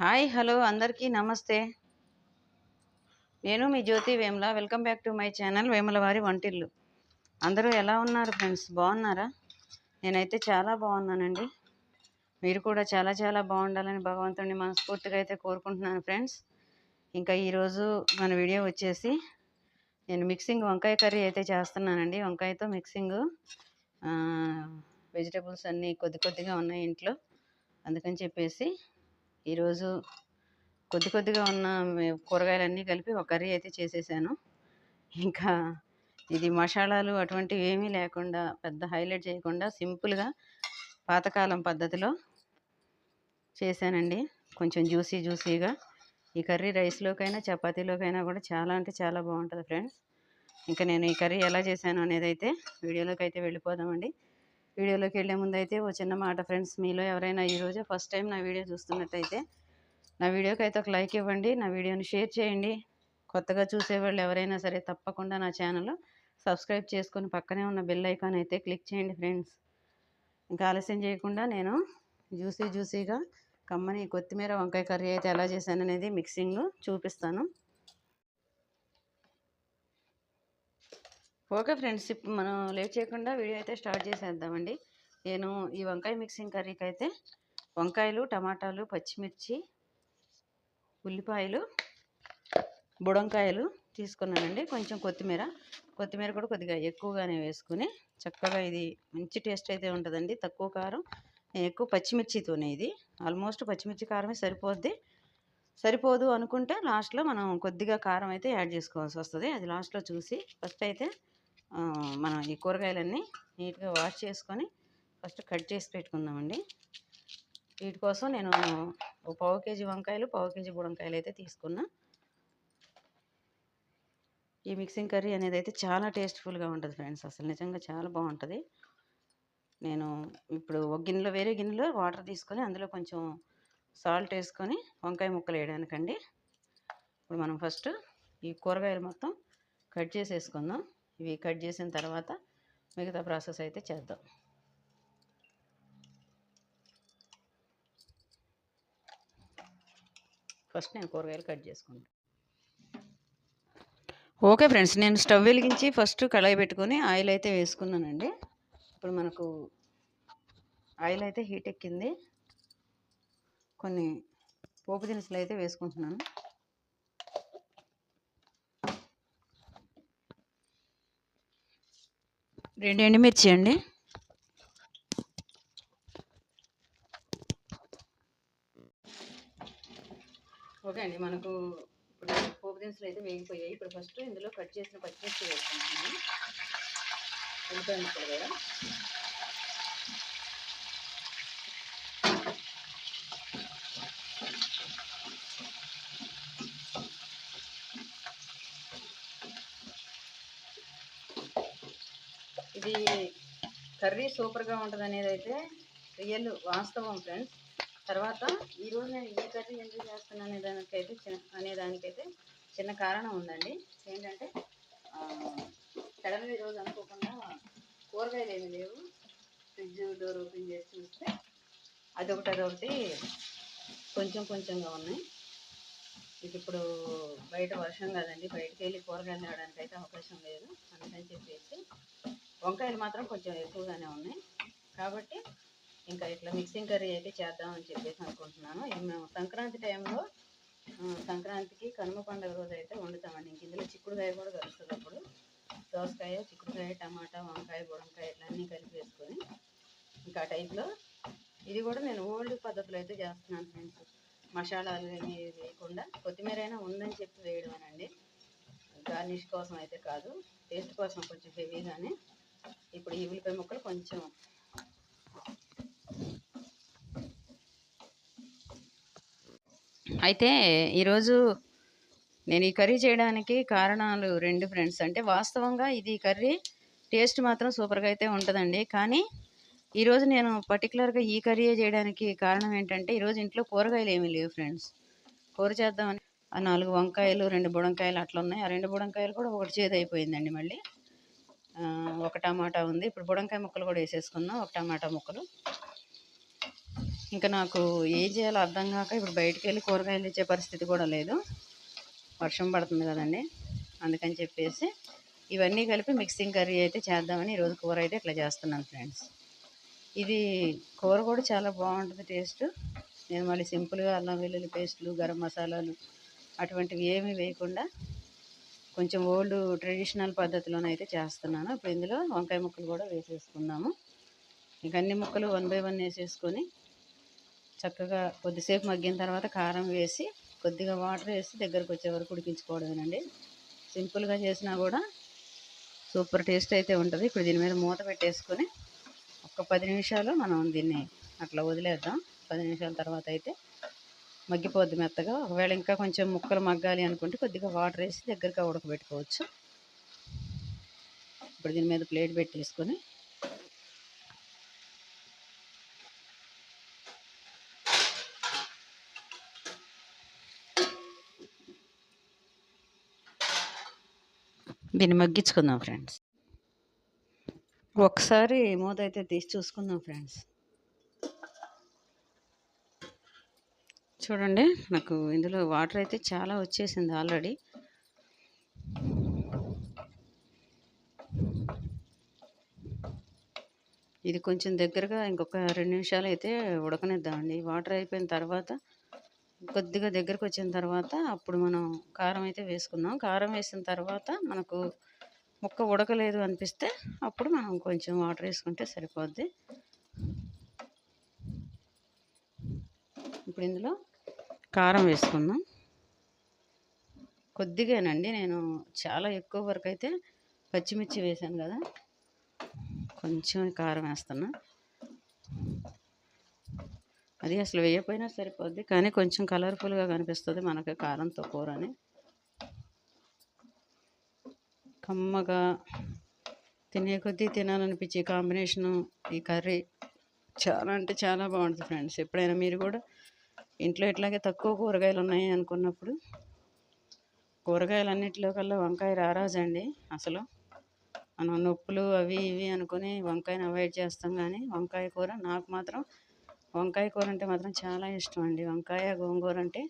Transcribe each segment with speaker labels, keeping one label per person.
Speaker 1: Hi hello అందరికీ నమస్తే. నేను మీ Jyothi Vemula. Welcome back to my channel Vemula వారి వంటిల్లు. అందరూ ఎలా ఉన్నారు ఫ్రెండ్స్? బాగున్నారా? నేనైతే చాలా బాగున్నానండి. మీరు కూడా చాలా చాలా బాగుండాలని భగవంతుడిని మనస్ఫూర్తిగా అయితే కోరుకుంటున్నాను ఫ్రెండ్స్. ఇంకా ఈరోజు మన వీడియో వచ్చేసి నేను మిక్సింగ్ వంకాయ కర్రీ అయితే చేస్తున్నానండి. వంకాయతో మిక్సింగ్ వెజిటేబుల్స్ అన్నీ కొద్ది కొద్దిగా ఉన్నాయి ఇంట్లో. అందుకని చెప్పేసి ఈరోజు కొద్ది కొద్దిగా ఉన్న కూరగాయలన్నీ కలిపి ఒక కర్రీ అయితే చేసేసాను. ఇంకా ఇది మసాలాలు అటువంటివి ఏమీ లేకుండా పెద్ద హైలైట్ చేయకుండా సింపుల్గా పాతకాలం పద్ధతిలో చేశానండి. కొంచెం జ్యూసీ జ్యూసీగా. ఈ కర్రీ రైస్లోకైనా చపాతీలోకైనా కూడా చాలా అంటే చాలా బాగుంటుంది ఫ్రెండ్స్. ఇంకా నేను ఈ కర్రీ ఎలా చేశాను అనేది అయితే వీడియోలోకి అయితే వెళ్ళిపోదామండి. వీడియోలోకి వెళ్ళే ముందు అయితే ఓ చిన్న మాట ఫ్రెండ్స్. మీలో ఎవరైనా ఈరోజే ఫస్ట్ టైం నా వీడియో చూస్తున్నట్టయితే నా వీడియోకి అయితే ఒక లైక్ ఇవ్వండి నా వీడియోని షేర్ చేయండి. కొత్తగా చూసేవాళ్ళు ఎవరైనా సరే తప్పకుండా నా ఛానల్ సబ్స్క్రైబ్ చేసుకొని పక్కనే ఉన్న బెల్ ఐకాన్ అయితే క్లిక్ చేయండి ఫ్రెండ్స్. ఇంకా ఆలస్యం చేయకుండా నేను జ్యూసీ జ్యూసీగా కమ్మని కొత్తిమీర వంకాయ కర్రీ అయితే ఎలా చేశాను అనేది మిక్సింగ్ చూపిస్తాను. ఓకే ఫ్రెండ్స్ ఇప్పుడు మనం లేట్ చేయకుండా వీడియో అయితే స్టార్ట్ చేసేద్దామండి. నేను ఈ వంకాయ మిక్సింగ్ కర్రీకి అయితే వంకాయలు టమాటాలు పచ్చిమిర్చి ఉల్లిపాయలు బుడంకాయలు తీసుకున్నానండి. కొంచెం కొత్తిమీర కొత్తిమీర కూడా కొద్దిగా ఎక్కువగానే వేసుకుని చక్కగా ఇది మంచి టేస్ట్ అయితే ఉంటుందండి. తక్కువ కారం ఎక్కువ పచ్చిమిర్చితోనే ఇది. ఆల్మోస్ట్ పచ్చిమిర్చి కారమే సరిపోద్ది. సరిపోదు అనుకుంటే లాస్ట్లో మనం కొద్దిగా కారం అయితే యాడ్ చేసుకోవాల్సి వస్తుంది. అది లాస్ట్లో చూసి ఫస్ట్ అయితే మనం ఈ కూరగాయలన్నీ నీట్గా వాష్ చేసుకొని ఫస్ట్ కట్ చేసి పెట్టుకుందామండి. వీటి కోసం నేను ఒక పావు కేజీ వంకాయలు పావు కేజీ బుడంకాయలు అయితే తీసుకున్నా. ఈ మిక్సింగ్ కర్రీ అనేది అయితే చాలా టేస్ట్ఫుల్గా ఉంటుంది ఫ్రెండ్స్. అసలు నిజంగా చాలా బాగుంటుంది. నేను ఇప్పుడు ఒక గిన్నెలో వేరే గిన్నెలో వాటర్ తీసుకొని అందులో కొంచెం సాల్ట్ వేసుకొని వంకాయ ముక్కలు వేయడానికండి. ఇప్పుడు మనం ఫస్ట్ ఈ కూరగాయలు మొత్తం కట్ చేసేసుకుందాం. ఇవి కట్ చేసిన తర్వాత మిగతా ప్రాసెస్ అయితే చేద్దాం. ఫస్ట్ నేను కూరగాయలు కట్ చేసుకుంటాను ఓకే ఫ్రెండ్స్ నేను స్టవ్ వెలిగించి ఫస్ట్ కళాయి పెట్టుకొని ఆయిల్ అయితే వేసుకున్నానండి. ఇప్పుడు మనకు ఆయిల్ అయితే హీట్ ఎక్కింది. కొన్ని పోపు దినుసులు అయితే వేసుకుంటున్నాను. రెండు ఎండుమిర్చి అండి. ఓకే అండి మనకు ఇప్పుడు పోపు దినుసులు అయితే వేగిపోయాయి. ఇప్పుడు ఫస్ట్ ఇందులో కట్ చేసిన పచ్చిమిర్చి వేసుకుంటున్నాను. ఉల్లిపాయ ముక్కలు కూడా ఇది కర్రీ సూపర్గా ఉంటుంది అనేది అయితే రియల్ వాస్తవం ఫ్రెండ్స్. తర్వాత ఈరోజు నేను ఈ కర్రీ ఎందుకు చేస్తున్నాను అనే దానికైతే చిన్న అనేదానికైతే చిన్న కారణం ఉందండి. ఏంటంటే సడన్గా ఈరోజు అనుకోకుండా కూరగాయలు ఏమి లేవు. ఫ్రిడ్జ్ డోర్ ఓపెన్ చేసి చూస్తే అదొకటి అదొకటి కొంచెం కొంచెంగా ఉన్నాయి. ఇది ఇప్పుడు బయట వర్షం కాదండి. బయటకు వెళ్ళి కూరగాయలు తేవడానికి అయితే అవకాశం లేదు. అందుకని చెప్పేసి వంకాయలు మాత్రం కొంచెం ఎక్కువగానే ఉన్నాయి. కాబట్టి ఇంకా ఇట్లా మిక్సింగ్ కర్రీ అయితే చేద్దామని చెప్పేసి అనుకుంటున్నాను. ఇది మేము సంక్రాంతి టైంలో సంక్రాంతికి కనుమ పండుగ రోజు అయితే వండుతామండి. ఇంక ఇందులో చిక్కుడుకాయ కూడా కలుస్తుంది అప్పుడు. దోసకాయ చిక్కుడుకాయ టమాటా వంకాయ బుడంకాయ ఇట్లా అన్నీ కలిపి వేసుకొని ఇంకా ఆ టైప్లో ఇది కూడా నేను ఓల్డ్ పద్ధతిలో అయితే చేస్తున్నాను ఫ్రెండ్స్. మసాలాలు ఏమీ వేయకుండా కొత్తిమీర అయినా ఉందని చెప్పి వేయడమేనండి. గార్నిష్ కోసం అయితే కాదు టేస్ట్ కోసం కొంచెం హెవీగానే ఈ ఉల్లిపాయ ముక్కలు కొంచెం. అయితే ఈరోజు నేను ఈ కర్రీ చేయడానికి కారణాలు రెండు ఫ్రెండ్స్. అంటే వాస్తవంగా ఇది కర్రీ టేస్ట్ మాత్రం సూపర్గా అయితే ఉంటుందండి. కానీ ఈరోజు నేను పర్టికులర్గా ఈ కర్రీ చేయడానికి కారణం ఏంటంటే ఈరోజు ఇంట్లో కూరగాయలు ఏమీ లేవు ఫ్రెండ్స్. కూర చేద్దామని ఆ నాలుగు వంకాయలు రెండు బుడంకాయలు అట్లా ఉన్నాయి. ఆ రెండు బుడంకాయలు కూడా ఒకటి చేదు అయిపోయిందండి మళ్ళీ. ఒక టమాటా ఉంది. ఇప్పుడు బుడంకాయ ముక్కలు కూడా వేసేసుకుందాం. ఒక టమాటా ముక్కలు. ఇంకా నాకు ఏం చేయాలో అర్థం కాక ఇప్పుడు బయటికి వెళ్ళి కూరగాయలు ఇచ్చే పరిస్థితి కూడా లేదు. వర్షం పడుతుంది కదండి. అందుకని చెప్పేసి ఇవన్నీ కలిపి మిక్సింగ్ కర్రీ అయితే చేద్దామని ఈరోజు కూర అయితే ఇట్లా చేస్తున్నాను ఫ్రెండ్స్. ఇది కూర కూడా చాలా బాగుంటుంది టేస్ట్. నేను మళ్ళీ సింపుల్గా అల్లం వెల్లుల్లి పేస్టులు గరం మసాలాలు అటువంటివి ఏమీ వేయకుండా కొంచెం ఓల్డ్ ట్రెడిషనల్ పద్ధతిలోనే అయితే చేస్తున్నాను. ఇప్పుడు ఇందులో వంకాయ ముక్కలు కూడా వేసేసుకుందాము. ఇంక అన్ని ముక్కలు వన్ బై వన్ వేసేసుకొని చక్కగా కొద్దిసేపు మగ్గిన తర్వాత కారం వేసి కొద్దిగా వాటర్ వేసి దగ్గరకు వచ్చే వరకు ఉడికించుకోవడమేనండి. సింపుల్గా చేసినా కూడా సూపర్ టేస్ట్ అయితే ఉంటుంది. ఇప్పుడు దీని మీద మూత పెట్టేసుకొని ఒక పది నిమిషాలు మనం దీన్ని అట్లా వదిలేద్దాం. పది నిమిషాల తర్వాత అయితే మగ్గిపోద్ది మెత్తగా. ఒకవేళ ఇంకా కొంచెం ముక్కలు మగ్గాలి అనుకుంటే కొద్దిగా వాటర్ వేసి దగ్గరగా ఉడకబెట్టుకోవచ్చు. ఇప్పుడు దీని మీద ప్లేట్ పెట్టేసుకొని దీన్ని మగ్గించుకుందాం ఫ్రెండ్స్. ఒకసారి మూత అయితే తీసి చూసుకుందాం ఫ్రెండ్స్. చూడండి నాకు ఇందులో వాటర్ అయితే చాలా వచ్చేసింది ఆల్రెడీ. ఇది కొంచెం దగ్గరగా ఇంకొక రెండు నిమిషాలు అయితే ఉడకనిద్దామండి. వాటర్ అయిపోయిన తర్వాత కొద్దిగా దగ్గరకు వచ్చిన తర్వాత అప్పుడు మనం కారం అయితే వేసుకుందాం. కారం వేసిన తర్వాత మనకు ముక్క ఉడకలేదు అనిపిస్తే అప్పుడు మనం కొంచెం వాటర్ వేసుకుంటే సరిపోద్ది. ఇప్పుడు ఇందులో కారం వేసుకుందాం. కొద్దిగానండి. నేను చాలా ఎక్కువ వరకు అయితే పచ్చిమిర్చి వేసాను కదా. కొంచెం కారం వేస్తున్నా. అది అసలు వేయకపోయినా సరిపోద్ది. కానీ కొంచెం కలర్ఫుల్గా కనిపిస్తుంది మనకి కారంతో కూర అని. కమ్మగా తినే కొద్దీ తినాలనిపించే కాంబినేషను ఈ కర్రీ చాలా అంటే చాలా బాగుంటుంది ఫ్రెండ్స్. ఎప్పుడైనా మీరు కూడా ఇంట్లో ఇట్లాగే తక్కువ కూరగాయలు ఉన్నాయి అనుకున్నప్పుడు కూరగాయలన్నిటిలో కల్లా వంకాయ రారాజండి అసలు. మనం నొప్పులు అవి ఇవి అనుకుని వంకాయని అవాయిడ్ చేస్తాం కానీ వంకాయ కూర నాకు మాత్రం వంకాయ కూర అంటే మాత్రం చాలా ఇష్టం అండి. వంకాయ గోంగూర అంటే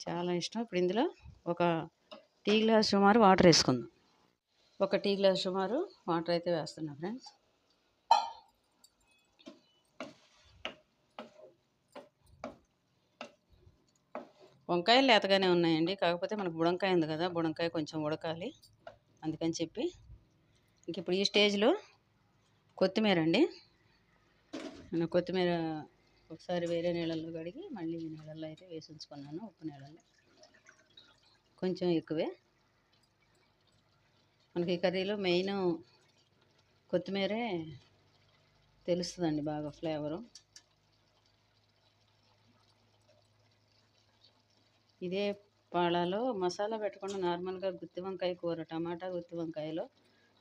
Speaker 1: చాలా ఇష్టం. ఇప్పుడు ఇందులో ఒక టీ గ్లాస్ సుమారు వాటర్ వేసుకుందాం. ఒక టీ గ్లాస్ సుమారు వాటర్ అయితే వేస్తున్నా ఫ్రెండ్స్. వంకాయలు లేతగానే ఉన్నాయండి. కాకపోతే మనకు బుడంకాయ ఉంది కదా బుడంకాయ కొంచెం ఉడకాలి. అందుకని చెప్పి ఇంక ఇప్పుడు ఈ స్టేజ్లో కొత్తిమీర అండి. నేను కొత్తిమీర ఒకసారి వేరే నీళ్ళల్లో కడిగి మళ్ళీ ఈ నీళ్ళల్లో అయితే వేసి ఉంచుకున్నాను ఉప్పు నీళ్ళల్లో. కొంచెం ఎక్కువే. మనకి ఈ కర్రీలో మెయిన్ కొత్తిమీరే తెలుస్తుందండి బాగా ఫ్లేవరు. ఇదే పాళాలో మసాలా పెట్టకుండా నార్మల్గా గుత్తి వంకాయ కూర టమాటా గుత్తి వంకాయలో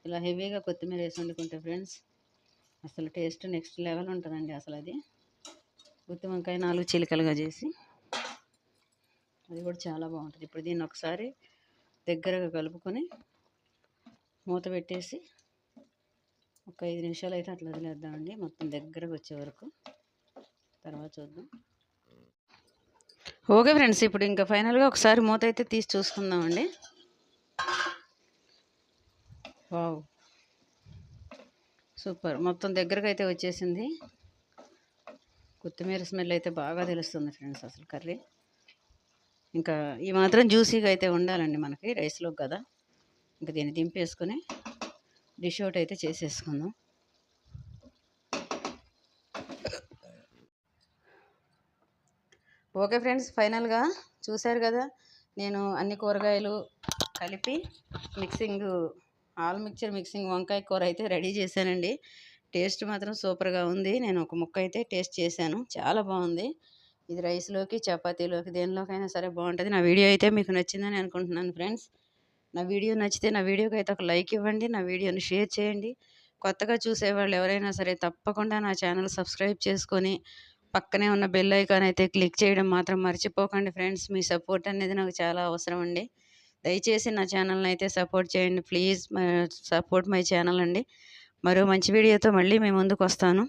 Speaker 1: ఇలా హెవీగా కొత్తిమీర వేసి వండుకుంటే ఫ్రెండ్స్ అసలు టేస్ట్ నెక్స్ట్ లెవెల్ ఉంటుందండి అసలు అది. గుత్తి వంకాయ నాలుగు చిలికలుగా చేసి అది కూడా చాలా బాగుంటుంది. ఇప్పుడు దీన్ని ఒకసారి దగ్గరగా కలుపుకొని మూత పెట్టేసి ఒక ఐదు నిమిషాలు అయితే అట్లా వదిలేద్దామండి. మొత్తం దగ్గరకు వచ్చే వరకు. తర్వాత చూద్దాం. ఓకే ఫ్రెండ్స్ ఇప్పుడు ఇంకా ఫైనల్గా ఒకసారి మూత అయితే తీసి చూసుకుందామండి. వావ్ సూపర్ మొత్తం దగ్గరకు అయితే వచ్చేసింది. కొత్తిమీర స్మెల్ అయితే బాగా తెలుస్తుంది ఫ్రెండ్స్ అసలు కర్రీ. ఇంకా ఈ మాత్రం జ్యూసీగా అయితే ఉండాలండి మనకి రైస్లో కదా. ఇంకా దీన్ని దింపేసుకొని డిష్ అవుట్ అయితే చేసేసుకుందాం. ఓకే ఫ్రెండ్స్ ఫైనల్గా చూశారు కదా నేను అన్ని కూరగాయలు కలిపి మిక్సింగ్ ఆల్ మిక్చర్ మిక్సింగ్ వంకాయ కూర అయితే రెడీ చేశానండి. టేస్ట్ మాత్రం సూపర్గా ఉంది. నేను ఒక ముక్క అయితే టేస్ట్ చేశాను. చాలా బాగుంది. ఇది రైస్లోకి చపాతీలోకి దేనిలోకైనా సరే బాగుంటుంది. నా వీడియో అయితే మీకు నచ్చిందని అనుకుంటున్నాను ఫ్రెండ్స్. నా వీడియో నచ్చితే నా వీడియోకి అయితే ఒక లైక్ ఇవ్వండి. నా వీడియోని షేర్ చేయండి. కొత్తగా చూసేవాళ్ళు ఎవరైనా సరే తప్పకుండా నా ఛానల్ సబ్స్క్రైబ్ చేసుకొని పక్కనే ఉన్న బెల్ ఐకాన్ అయితే క్లిక్ చేయడం మాత్రం మర్చిపోకండి ఫ్రెండ్స్. మీ సపోర్ట్ అనేది నాకు చాలా అవసరం అండి. దయచేసి నా ఛానల్ని అయితే సపోర్ట్ చేయండి. ప్లీజ్ సపోర్ట్ మై ఛానల్ అండి. మరో మంచి వీడియోతో మళ్ళీ మీ ముందుకు వస్తాను.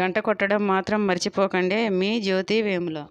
Speaker 1: గంట కొట్టడం మాత్రం మర్చిపోకండి. మీ జ్యోతి వేములో.